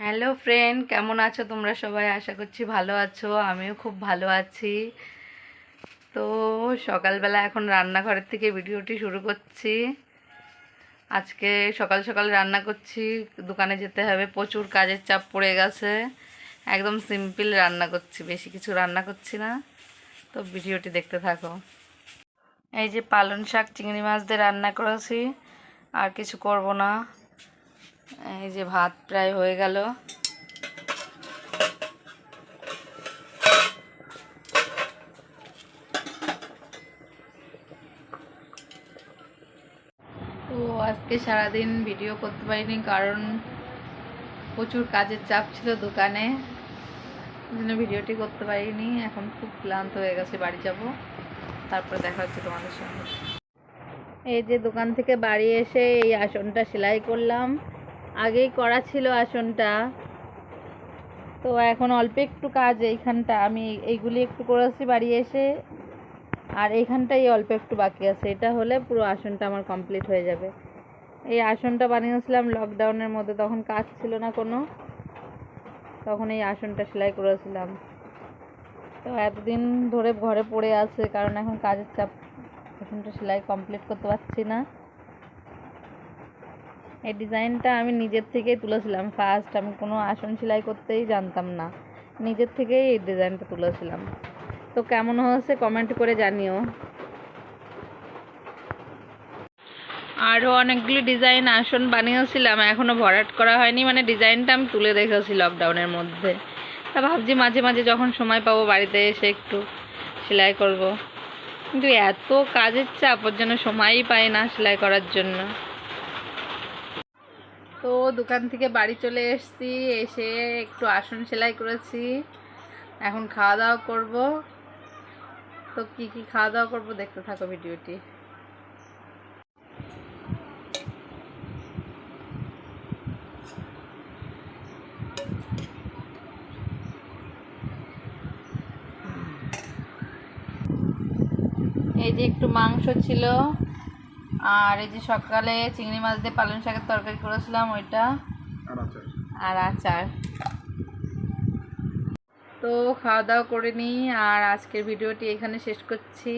Hello friend, কেমন আছো তোমরা সবাই? আশা করছি ভালো আছো, আমিও খুব ভালো আছি। তো সকালবেলা এখন রান্নাঘরের থেকে ভিডিওটি শুরু করছি। আজকে সকাল সকাল রান্না করছি, দোকানে যেতে হবে, প্রচুর কাজের চাপ পড়ে গেছে। একদম সিম্পল রান্না করছি, বেশি কিছু রান্না করছি না। তো ভিডিওটি দেখতে থাকো। এই যে পালন শাক, চিংড়ি মাছ দিয়ে রান্না করেছি, আর কিছু করব না। এই যে ভাত প্রায় হয়ে গেল। তো আজকে সারাদিন ভিডিও করতে পারিনি, কারণ প্রচুর কাজের চাপ ছিল দোকানে। জন্য ভিডিওটি করতে পারিনি। এখন খুব ক্লান্ত হয়ে গেছে, বাড়ি যাব। তারপরে দেখা হচ্ছে তোমাদের সঙ্গে। এই যে দোকান থেকে বাড়ি এসে এই আসনটা সেলাই করলাম। আগেই করা ছিল আসনটা। তো এখন অল্প একটু কাজ, এইখানটা আমি এইগুলি একটু করেছি বাড়ি এসে। আর এইখানটাই অল্প একটু বাকি আছে, এটা হলে পুরো আসনটা আমার কমপ্লিট হয়ে যাবে। এই আসনটা বানিয়েছিলাম লকডাউনের মধ্যে, তখন কাজ ছিল না কোনো। তখন এই আসনটা সেলাই করেছিলাম। তো এতদিন ধরে ঘরে পড়ে আছে, কারণ এখন কাজের চাপ। আসনটা সেলাই কমপ্লিট করতে পারছি না। এই ডিজাইনটা আমি নিজের থেকেই তুলেছিলাম। ফার্স্ট আমি কোনো আসন সেলাই করতেই জানতাম না। নিজের থেকেই এই ডিজাইনটা তুলেছিলাম। তো কেমন হয়েছে কমেন্ট করে জানিও। আরও অনেকগুলি ডিজাইন আসন বানিয়েছিলাম এখনও ভরাট করা হয়নি। মানে ডিজাইনটা আমি তুলে রেখেছি লকডাউনের মধ্যে। তা ভাবছি মাঝে মাঝে যখন সময় পাবো বাড়িতে এসে একটু সেলাই করব। কিন্তু এত কাজের চাপ, ওর জন্য সময়ই পাই না সেলাই করার জন্য। তো দোকান থেকে বাড়ি চলে এসেছি, এসে একটু আসন সেলাই করেছি। এখন খাওয়া দাওয়া করব। তো কি কি খাওয়া দাওয়া করব দেখতে থাকো ভিডিওটি। এই যে একটু মাংস ছিল। আর এই যে সকালে চিংড়ি মাছ দিয়ে পালং শাকের তরকারি করেছিলাম ওইটা। আর আচার। আর আচার। তো খাওয়া দাওয়া করে নিই আর আজকের ভিডিওটি এখানে শেষ করছি।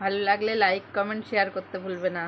ভালো লাগলে লাইক কমেন্ট শেয়ার করতে ভুলবে না।